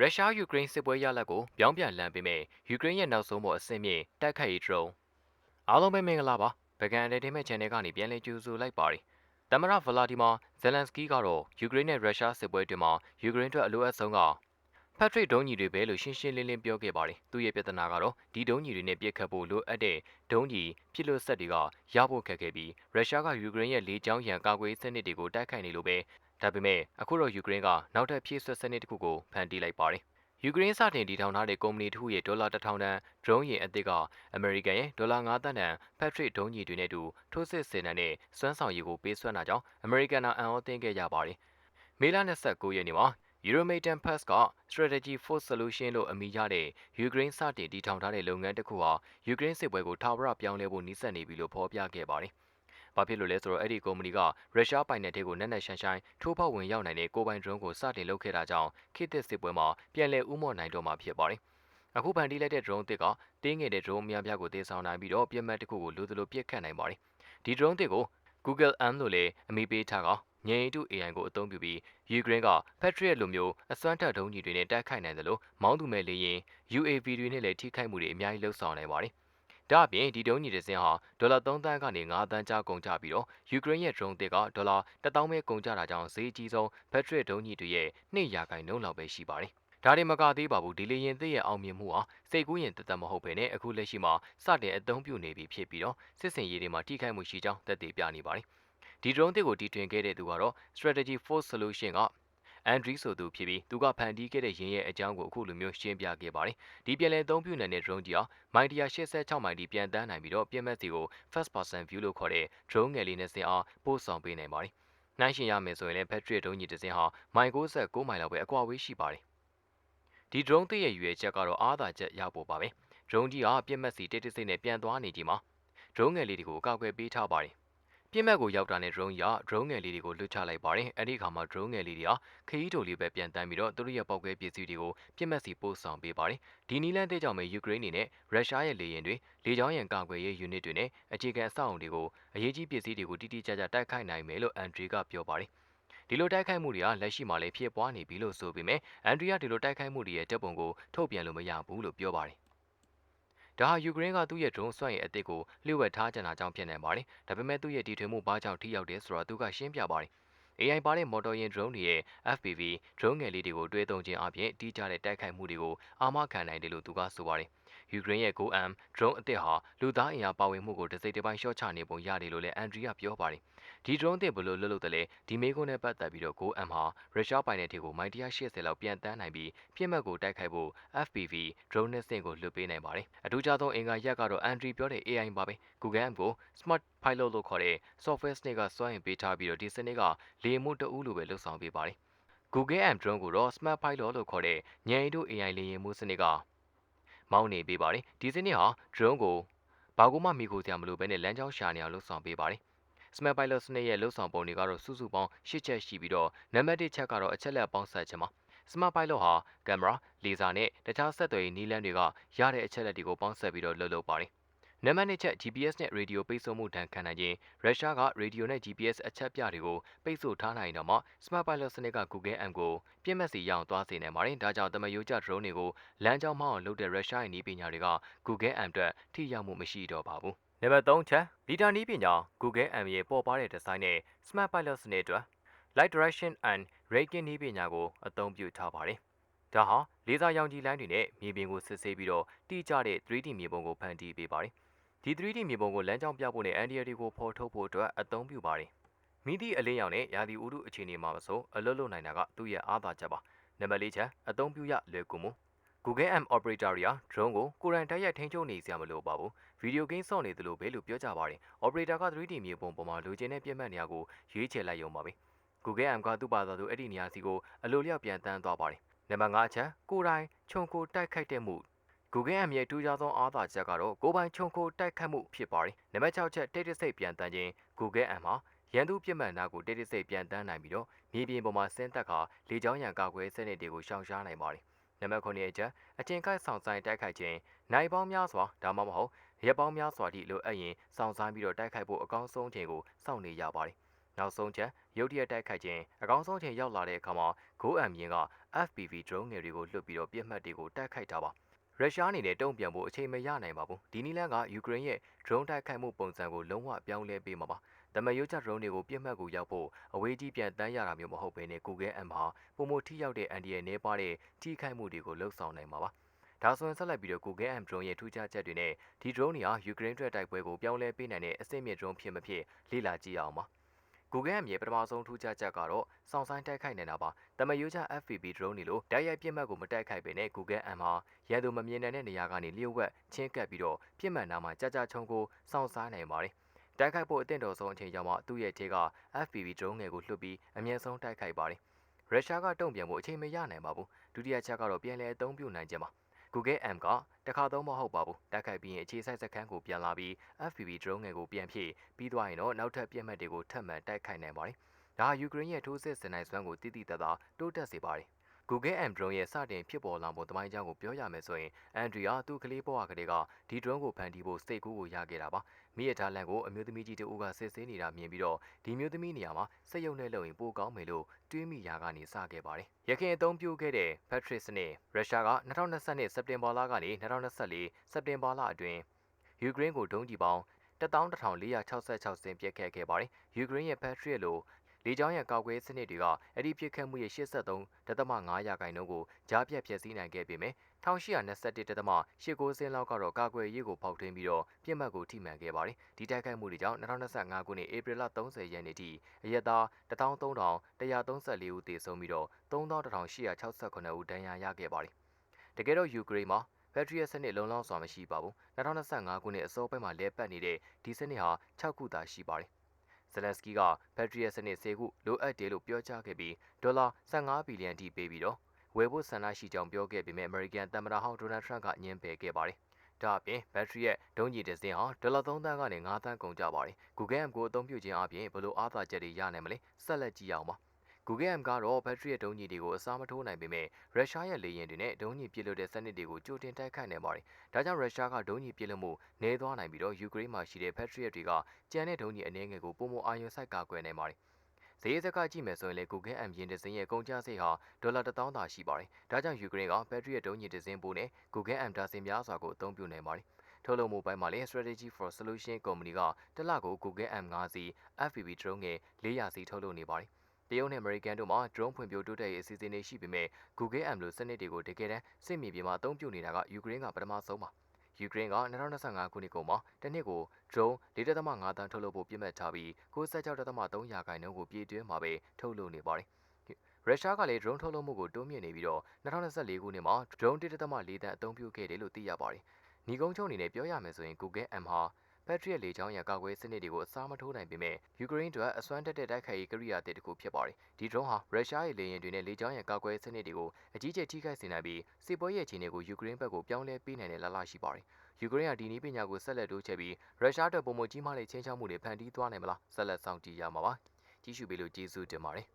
ရုရှားယူကရိန်းစစ်ပွဲရလဒ်ကိုပြောင်းပြန်လှန်ပေးမယ်ယူကရိန်းရဲ့နောက်ဆုံးပေါ်အဆင့်မြင့်တိုက်ခိုက်ရေး drone အားလုံးပဲမင်္ဂလာပါဗကန် entertainment channel ကနေပြန်လည်ကြိုဆိုလိုက်ပါတယ်သမ္မတဗလာဒီမာဇယ်လန်စကီကတော့ယူကရိန်းနဲ့ရုရှားစစ်ပွဲတွင်မှာယူကရိန်းအတွက်အလိုအပ်ဆုံးကဖက်ထရစ်ဒုံးကြီးတွေပဲလို့ရှင်းရှင်းလင်းလင်းပြောခဲ့ပါတယ်သူရဲ့ပြဿနာကတော့ဒီဒုံးကြီးတွေနဲ့ပြစ်ခတ်ဖို့လိုအပ်တဲ့ဒုံးကြီးဖြစ်လို့ဆက်တွေကရဖို့ခက်ခဲ့ပြီးရုရှားကယူကရိန်းရဲ့လေကြောင်းရန်ကာကွယ်စနစ်တွေကိုတိုက်ခိုက်နေလို့ပဲ ဒါပေမဲ့အခုတော့ယူကရိန်းကနောက်ထပ်ဖြည့်ဆွတ်စနစ်တစ်ခုကိုဖန်တီးလိုက်ပါတယ်ယူကရိန်းစတင်တည်ထောင်ထားတဲ့ကုမ္ပဏီတစ်ခုရဲ့ဒေါ်လာ1000တန်ဒရုန်းယာဉ်အသစ်ကအမေရိကန်ရဲ့ဒေါ်လာ9သန်းတန်ဖက်ထရစ်ဒုံးကြီးတွေနဲ့တူထိုးစစ်ဆင်တဲ့စွမ်းဆောင်ရည်ကိုပေးစွမ်းတာကြောင့်အမေရိကန်အံ့ဩသင့်ခဲ့ကြပါတယ်။မေလ29ရက်နေ့မှာ Euromaidan Pass က Strategy Force Solution လို့အမည်ရတဲ့ယူကရိန်းစတင်တည်ထောင်ထားတဲ့လုပ်ငန်းတစ်ခုဟာယူကရိန်းစစ်ပွဲကိုထာဝရပြောင်းလဲဖို့နှိစက်နေပြီလို့ဖော်ပြခဲ့ပါတယ်။။ ဘာဖြစ်လို့လဲဆိုတော့အဲ့ဒီကုမ္ပဏီကရုရှားပိုင်နယ်တွေကိုနက်နက်ရှိုင်းရှိုင်းထိုးဖောက်ဝင်ရောက်နိုင်တဲ့ကိုပိုင်ဒရုန်းကိုစတင်လုပ်ခဲ့တာကြောင့်ခေတ်သစ်စစ်ပွဲမှာပြန်လည်ဥမော့နိုင်တော့မှာဖြစ်ပါတယ်။အခုဖန်တီးလိုက်တဲ့ drone တစ်ကတင်းငယ်တဲ့ drone အများပြားကိုတည်ဆောင်နိုင်ပြီးတော့ပြစ်မှတ်တစ်ခုကိုလိုသလိုပြစ်ခတ်နိုင်ပါတယ်။ဒီ drone တစ်ကို Google M လို့လည်းအမည်ပေးထားကငြိမ်တု AI ကိုအသုံးပြုပြီးယူကရိန်းက Patriot လိုမျိုးအစွမ်းတက်ဒုံးကြီးတွေနဲ့တိုက်ခိုက်နိုင်တယ်လို့မောင်းသူမဲ့လေရင် UAV တွေနဲ့လည်းထိခိုက်မှုတွေအများကြီးလှုပ်ဆောင်နိုင်ပါတယ်။ ဒါအပြင်ဒီဒုံးညီတစ်စင်းဟာဒေါ်လာ3သန်းကနေ5သန်းကြားကုန်ကျပြီးတော့ယူကရိန်းရဲ့ drone တစ်ကဒေါ်လာ1000ပဲကုန်ကျတာကြောင့်ဈေးအကြီးဆုံး battery ဒုံးညီတွေရဲ့2ရာခိုင်နှုန်းလောက်ပဲရှိပါတယ်။ဒါတွေမကသေးပါဘူးဒီလေရင်သစ်ရဲ့အောင်မြင်မှုဟာစိတ်ကူးရင်တသက်မဟုတ်ဘဲနဲ့အခုလက်ရှိမှာစတင်အသုံးပြုနေပြီဖြစ်ပြီးတော့စစ်စင်ရေးတွေမှာထိခိုက်မှုရှိကြောင်းသက်သေပြနေပါတယ်။ဒီ drone တစ်ကိုတီထွင်ခဲ့တဲ့သူကတော့ Strategy Force Solution က အန်ဒရီဆိုသူဖြစ်ပြီးသူကဖန်တီးခဲ့တဲ့ရင်းရဲ့အကြောင်းကိုအခုလိုမျိုးရှင်းပြခဲ့ပါတယ်။ဒီပြန်လည်သုံးပြုနိုင်တဲ့ drone ကြီးဟာမိုင်186မိုင်ဒီပြန်တန်းနိုင်ပြီးတော့ပြင်းမဲ့စီကို first person view လို့ခေါ်တဲ့ drone ငယ်လေးနဲ့စင်အောင်ပို့ဆောင်ပေးနိုင်ပါတယ်။နှိုင်းယှဉ်ရမယ်ဆိုရင်လည်း battery ဒုံးကြီးတစ်စင်းဟာမိုင်69မိုင်လောက်ပဲအကွာဝေးရှိပါတယ်။ဒီ drone သစ်ရဲ့ရွေချက်ကတော့အားသာချက်ရဖို့ပါပဲ။ drone ကြီးဟာပြင်းမဲ့စီတိတ်တိတ်စိတ်နဲ့ပြန်သွားနေကြမှာ drone ငယ်လေးတွေကိုအကောက်ွယ်ပေးထားပါတယ် ပြင်းမဲ့ကိုရောက်တာနဲ့ drone ရ drone ငယ်လေးတွေကိုလွှတ်ချလိုက်ပါတယ်။အဲ့ဒီအခါမှာ drone ငယ်လေးတွေဟာခရီးတိုလေးပဲပြန်တန်းပြီးတော့သူတို့ရဲ့ပောက်ကွဲပစ္စည်းတွေကိုပြင်းမဲ့စီပို့ဆောင်ပေးပါတယ်။ဒီနီလန်တဲ့ကြောင့်ပဲယူကရိန်းနေနဲ့ရုရှားရဲ့လေယာဉ်တွေလေကြောင်းရန်ကာကွယ်ရေး unit တွေနဲ့အခြေခံအဆောက်အုံတွေကိုအရေးကြီးပစ္စည်းတွေကိုတိတိကျကျတိုက်ခိုက်နိုင်မယ်လို့အန်ဒရီကပြောပါတယ်။ဒီလိုတိုက်ခိုက်မှုတွေကလက်ရှိမှာလည်းဖြစ်ပွားနေပြီလို့ဆိုပေမဲ့အန်ဒရီကဒီလိုတိုက်ခိုက်မှုတွေရဲ့တပ်ပုံကိုထုတ်ပြန်လို့မရဘူးလို့ပြောပါတယ် ဒါဟာယူကရိန်းကသူ့ရဲ့ drone စွမ်းရည်အသစ်ကိုလျှို့ဝှက်ထားကြတာကြောင့်ဖြစ်နေပါတယ်။ဒါပေမဲ့သူ့ရဲ့တီထွင်မှုဘာကြောင့်ထိရောက်တယ်ဆိုတာသူကရှင်းပြပါတယ်။ AI ပါတဲ့မော်တော်ယာဉ် drone တွေရဲ့ FPV drone ငယ်လေးတွေကိုတွဲသုံးခြင်းအပြင်တီးကြတဲ့တိုက်ခိုက်မှုတွေကိုအာမခံနိုင်တယ်လို့သူကဆိုပါတယ်။ ယူကရိန်းရဲ့ GoM drone အသစ်ဟာလူသားအင်အားပါဝင်မှုကိုတစ်စိတ်တစ်ပိုင်းလျှော့ချနေပုံရတယ်လို့လည်းအန်ဒရီယာပြောပါတယ်။ဒီ drone အသစ်ဘယ်လိုလွတ်လို့တလဲဒီမေးခွန်းနဲ့ပတ်သက်ပြီးတော့ GoM ဟာရုရှားပိုင်နယ်တွေကိုမိုင်180လောက်ပြန်တန်းနိုင်ပြီးပြစ်မှတ်ကိုတိုက်ခိုက်ဖို့ FPV drone နဲ့စင်ကိုလွှတ်ပေးနိုင်ပါတယ်။အထူးခြားသောအင်္ဂါရက်ကတော့အန်ဒရီပြောတဲ့ AI ပါပဲ။ Google ကို Smart Pilot လို့ခေါ်တဲ့ software စနစ်ကစွမ်းအင်ပေးထားပြီးတော့ဒီစနစ်ကလေမှုတအူးလိုပဲလှုပ်ဆောင်ပေးပါတယ်။ Google M drone ကိုတော့ Smart Pilot လို့ခေါ်တဲ့ဉာဏ်ရည်တို့ AI လေယာဉ်မှုစနစ်က မောင်းနေပေးပါတယ်ဒီစနစ်ဟာ drone ကိုဘာကိုမှမိခိုစရာမလိုဘဲနဲ့လမ်းကြောင်းရှာနေအောင်လှုပ်ဆောင်ပေးပါတယ် Smart Pilot စနစ်ရဲ့လှုပ်ဆောင်ပုံတွေကတော့စုစုပေါင်း၈ချက်ရှိပြီးတော့နံပါတ်1ချက်ကတော့အချက်လက်ပေါင်းဆက်ခြင်းပါ Smart Pilot ဟာကင်မရာလေဆာနဲ့တခြားဆက်သွယ်ရေးနည်းလမ်းတွေကရတဲ့အချက်လက်တွေကိုပေါင်းစပ်ပြီးတော့လှုပ်လုပ်ပါတယ် နံပါတ်2ချက် GPS နဲ့ Radio ပိတ်ဆို့မှုတန်ခံနိုင်ခြင်းရုရှားက Radio နဲ့ GPS အချက်ပြတွေကိုပိတ်ဆို့ထားနိုင်တော့မှ Smart Pilot စနစ်က Google M ကိုပြည့်မဲ့စီရအောင်သွားစေနိုင်ပါတယ်။ဒါကြောင့်တမယိုးကျ drone တွေကိုလမ်းကြောင်းမောင်းအောင်လုပ်တဲ့ရုရှားရဲ့နည်းပညာတွေက Google M အတွက်ထိရောက်မှုမရှိတော့ပါဘူး။နံပါတ်3ချက်လီတာနည်းပညာ Google M ရဲ့ပေါ်ပါတဲ့ဒီဇိုင်းနဲ့ Smart Pilot စနစ်အတွက် Light Direction and Raking နည်းပညာကိုအသုံးပြုထားပါတယ်။ဒါဟာလေဆာရောင်ခြည်လိုင်းတွေနဲ့မြေပြင်ကိုစစ်ဆေးပြီးတော့တိကျတဲ့ 3D မြေပုံကိုဖန်တီးပေးပါတယ်။ ဒီ 3D မြေပုံကိုလမ်းကြောင်းပြဖို့နဲ့အန်ဒီယာတွေကိုဖော်ထုတ်ဖို့အတွက်အသုံးပြုပါတယ်။မိသည့်အလင်းရောင်နဲ့ရာသီဥတုအခြေအနေမှာမဆိုအလွတ်လွတ်နိုင်တာကသူ့ရဲ့အားသာချက်ပါ။နံပါတ်၄ချက်အသုံးပြုရလွယ်ကူမှု Google M operator တွေက drone ကိုကိုယ်တိုင်တိုက်ရိုက်ထိန်းချုပ်နေစရာမလိုပါဘူး။ဗီဒီယိုဂိမ်းဆော့နေသလိုပဲလို့ပြောကြပါတယ်။ operator က 3D မြေပုံပေါ်မှာလိုချင်တဲ့ပြည့်မှတ်နေရာကိုရွေးချယ်လိုက်ရုံပါပဲ။ Google M ကသူ့ဘာသာသူအဲ့ဒီနေရာစီကိုအလိုလျောက်ပြန်တန်းသွားပါတယ်။နံပါတ်5ချက်ကိုယ်တိုင်ခြုံကိုတိုက်ခိုက်တဲ့မှု Google M ရဲ့ထူးခြားသောအားသာချက်ကတော့ကိုပိုင်ခြုံခိုတိုက်ခတ်မှုဖြစ်ပါတယ်။နံပါတ်6ချက်တိတ်တဆိတ်ပြန်တန်းခြင်း Google M မှာရန်သူပြစ်မှတ်နာကိုတိတ်တဆိတ်ပြန်တန်းနိုင်ပြီးတော့မြေပြင်ပေါ်မှာဆင်းသက်ခါလေကြောင်းရန်ကာကွယ်စနစ်တွေကိုရှောင်ရှားနိုင်ပါတယ်။နံပါတ်9ရဲ့ချက်အကျဉ်ခိုက်ဆောင်ဆိုင်တိုက်ခိုက်ခြင်းနိုင်ပေါင်းများစွာဒါမှမဟုတ်ရက်ပေါင်းများစွာထိလိုအပ်ရင်စောင့်ဆိုင်းပြီးတော့တိုက်ခိုက်ဖို့အကောင်းဆုံးချိန်ကိုစောင့်နေရပါတယ်။နောက်ဆုံးချက်ရုတ်တရက်တိုက်ခိုက်ခြင်းအကောင်းဆုံးချိန်ရောက်လာတဲ့အခါမှာ GoM ရင်က FPV drone ငယ်တွေကိုလွှတ်ပြီးတော့ပြစ်မှတ်တွေကိုတိုက်ခိုက်တာပါ ရုရှားအနေနဲ့တုံ့ပြန်ဖို့အချိန်မရနိုင်ပါဘူးဒီနီလန်ကယူကရိန်းရဲ့ drone တိုက်ခိုက်မှုပုံစံကိုလုံးဝပြောင်းလဲပေးမှာပါတမယုတ်ချ drone တွေကိုပြစ်မှတ်ကိုရောက်ဖို့အဝေးကြီးပြန်တန်းရတာမျိုးမဟုတ်ဘဲနဲ့ Google M ဟာပုံမထိရောက်တဲ့အန်ဒီရဲ့နေပါတဲ့ထိခိုက်မှုတွေကိုလှုပ်ဆောင်နိုင်မှာပါဒါဆိုရင်ဆက်လက်ပြီးတော့ Google M drone ရဲ့ထူးခြားချက်တွေနဲ့ဒီ drone တွေဟာယူကရိန်းအတွက်တိုက်ပွဲကိုပြောင်းလဲပေးနိုင်တဲ့အဆင့်မြင့် drone ဖြစ်မဖြစ်လေ့လာကြည့်အောင်ပါ Google အမြေပထမဆုံးထူးခြားချက်ကတော့စောင့်ဆိုင်တိုက်ခိုက်နေတာပါ။တမယိုးချ FPV drone တွေလိုတိုက်ရိုက်ပြစ်မှတ်ကိုမတိုက်ခိုက်ပေနဲ့ Google M ဟာရန်သူမမြင်နိုင်တဲ့နေရာကနေလျှို့ဝှက်ချင်းကပ်ပြီးတော့ပြစ်မှတ်နာမှာကြာကြာချုံကိုစောင့်ဆိုင်နိုင်ပါတယ်။တိုက်ခိုက်ဖို့အသင့်တော်ဆုံးအချိန်ရောက်မှသူ့ရဲ့ခြေက FPV drone ငယ်ကိုလွှတ်ပြီးအမြင့်ဆုံးတိုက်ခိုက်ပါတယ်။ရုရှားကတုံ့ပြန်ဖို့အချိန်မရနိုင်ပါဘူး။ဒုတိယချက်ကတော့ပြန်လည်အသုံးပြုနိုင်ခြင်းပါ။ Google M က တခါသုံးမဟုတ်ပါဘူးတိုက်ခိုက်ပြီးရင်အခြေစိုက်စခန်းကိုပြန်လာပြီး FPV drone ငယ်ကိုပြန်ဖြည့်ပြီးသွားရင်တော့နောက်ထပ်ပြစ်မှတ်တွေကိုထပ်မံတိုက်ခိုက်နိုင်ပါတယ်။ဒါဟာယူကရိန်းရဲ့ထိုးစစ်ဆင်နိုင်စွမ်းကိုတိတိတသားတိုးတက်စေပါတယ်။ Google M drone ရဲ့စတင်ဖြစ်ပေါ်လာမှုတမိုင်းကြောင်းကိုပြောရမယ်ဆိုရင်အန်ဒရီယာသူ့ကလေးဘဝကလေးကဒီ drone ကိုဖန်တီးဖို့စိတ်ကူးကိုရခဲ့တာပါ။မိရထားလန်ကိုအမျိုးသမီးကြီးတူကစစ်ဆေးနေတာမြင်ပြီးတော့ဒီမျိုးသမီးနေရာမှာစက်ရုံနဲ့လုံရင်ပိုကောင်းမယ်လို့တွေးမိရာကနေစခဲ့ပါတယ်။ရခင်အသုံးပြုခဲ့တဲ့ Patrick စနစ်ရုရှားက2022စက်တင်ဘာလကနေ2024စက်တင်ဘာလအတွင်းယူကရိန်းကိုဒုံးကျည်ပေါင်း11466စင်ပြက်ခတ်ခဲ့ပါတယ်။ယူကရိန်းရဲ့ Patriot လို လေကြောင်းရန်ကောက်ကွဲစနစ်တွေကအဲ့ဒီပြစ်ခတ်မှုရဲ့83.5ရာခိုင်နှုန်းကိုကြားပြတ်ဖျက်ဆီးနိုင်ခဲ့ပေမဲ့1821.89စင်းလောက်ကတော့ကာကွယ်ရေးကိုပေါက်ထွင်းပြီးတော့ပြစ်မှတ်ကိုထိမှန်ခဲ့ပါတယ်။ဒီတိုက်ခိုက်မှုတွေကြောင့်2025ခုနှစ်ဧပြီလ30ရက်နေ့ထိအရက်သား13134ဦးသေဆုံးပြီးတော့316868ဦးဒဏ်ရာရခဲ့ပါတယ်။တကယ်တော့ယူကရိန်းမှာ Patriot စနစ်လုံလောက်စွာမရှိပါဘူး2025ခုနှစ်အစောပိုင်းမှာလဲပတ်နေတဲ့ဒီစနစ်ဟာ6ခုသာရှိပါတယ် ဇလန်စကီက Patriot စနစ်10ခုလိုအပ်တယ်လို့ပြောကြားခဲ့ပြီးဒေါ်လာ15ဘီလီယံထိပေးပြီးတော့ဝယ်ဖို့ဆန္ဒရှိကြောင်းပြောခဲ့ပေမဲ့ American သမ္မတဟောင်း Donald Trump ကညှင်းပယ်ခဲ့ပါတယ်ဒါအပြင်ဘက်ထရီရဲ့ဒုံးကျည်တစ်စင်းဟာဒေါ်လာ3သန်းကနေ5သန်းကုန်ကြပါတယ်။ Google App ကိုအသုံးပြုခြင်းအပြင်ဘယ်လိုအားသာချက်တွေရနိုင်မလဲဆက်လက်ကြည့်အောင်ပါ။ Google App ကတော့ဘက်ထရီရဲ့ဒုံးကျည်တွေကိုအစားမထိုးနိုင်ပေမဲ့ရုရှားရဲ့လေယာဉ်တွေနဲ့ဒုံးကျည်ပစ်လွှတ်တဲ့စနစ်တွေကိုကြိုတင်တိုက်ခိုက်နိုင်ပါတယ်။ဒါကြောင့်ရုရှားကဒုံးကျည်ပစ်လွှတ်မှုနည်းသွားနိုင်ပြီးတော့ယူကရိန်းမှာရှိတဲ့ဘက်ထရီတွေကကြံတဲ့ဒုံးကျည်အနည်းငယ်ကိုပုံမအာရုံစိုက်ကာကွယ်နိုင်ပါတယ်။ဈေးစကကြည့်မယ်ဆိုရင်လေ Google App ရင်ဒဇင်းရဲ့ကုန်ကျစရိတ်ဟာဒေါ်လာ1000သာရှိပါတယ်။ဒါကြောင့်ယူကရိန်းကဘက်ထရီရဲ့ဒုံးကျည်ဒဇင်းပိုးနဲ့ Google App ဒါဇင်များစွာကိုအသုံးပြုနိုင်ပါတယ်။ထုတ်လုပ်မှုပိုင်းမှာလည်း Strategy for Solution ကုမ္ပဏီကတစ်လကို Google App 5စီ FPV drone ငယ်400စီထုတ်လုပ်နေပါတယ်။ တရုတ်နဲ့အမေရိကန်တို့မှာ drone ဖွံ့ဖြိုးတိုးတက်ရေးအစီအစဉ်တွေရှိပေမဲ့ Google App လိုစနစ်တွေကိုတကယ်တမ်းစစ်မြေပြင်မှာအသုံးပြုနေတာကယူကရိန်းကပထမဆုံးပါ။ယူကရိန်းက2025ခုနှစ်ကုန်မှာတစ်နှစ်ကို drone 4.5တန်းထုတ်လုပ်ဖို့ပြစ်မှတ်ထားပြီး96.3ရာခိုင်နှုန်းကိုပြည်တွင်းမှာပဲထုတ်လုပ်နေပါတယ်။ရုရှားကလည်း drone ထုတ်လုပ်မှုကိုတိုးမြင့်နေပြီးတော့2024ခုနှစ်မှာ drone 1.4တန်းအသုံးပြုခဲ့တယ်လို့သိရပါတယ်။ညီကုန်းချုပ်အနေနဲ့ပြောရမယ်ဆိုရင် Google M ဟာ Patriot လေကြောင်းရန်ကာကွယ်စနစ်တွေကိုအစားမထိုးနိုင်ပေမဲ့ယူကရိန်းအတွက်အစွမ်းတက်တဲ့တိုက်ခိုက်ရေးကိရိယာတစ်ခုဖြစ်ပါတယ်။ဒီ drone ဟာရုရှားရဲ့လေယာဉ်တွေနဲ့လေကြောင်းရန်ကာကွယ်စနစ်တွေကိုအကြီးကျယ်ထိခိုက်စေနိုင်ပြီးစစ်ပွဲရဲ့အခြေအနေကိုယူကရိန်းဘက်ကိုပြောင်းလဲပေးနိုင်တဲ့လလရှိပါတယ်။ယူကရိန်းကဒီနည်းပညာကိုဆက်လက်တိုးချဲ့ပြီးရုရှားအတွက်ပုံမကြီးမားတဲ့ချင်းချောက်မှုတွေဖန်တီးသွားနိုင်မလားဆက်လက်စောင့်ကြည့်ရမှာပါ။ကြည့်ရှုပေးလို့ကျေးဇူးတင်ပါတယ်။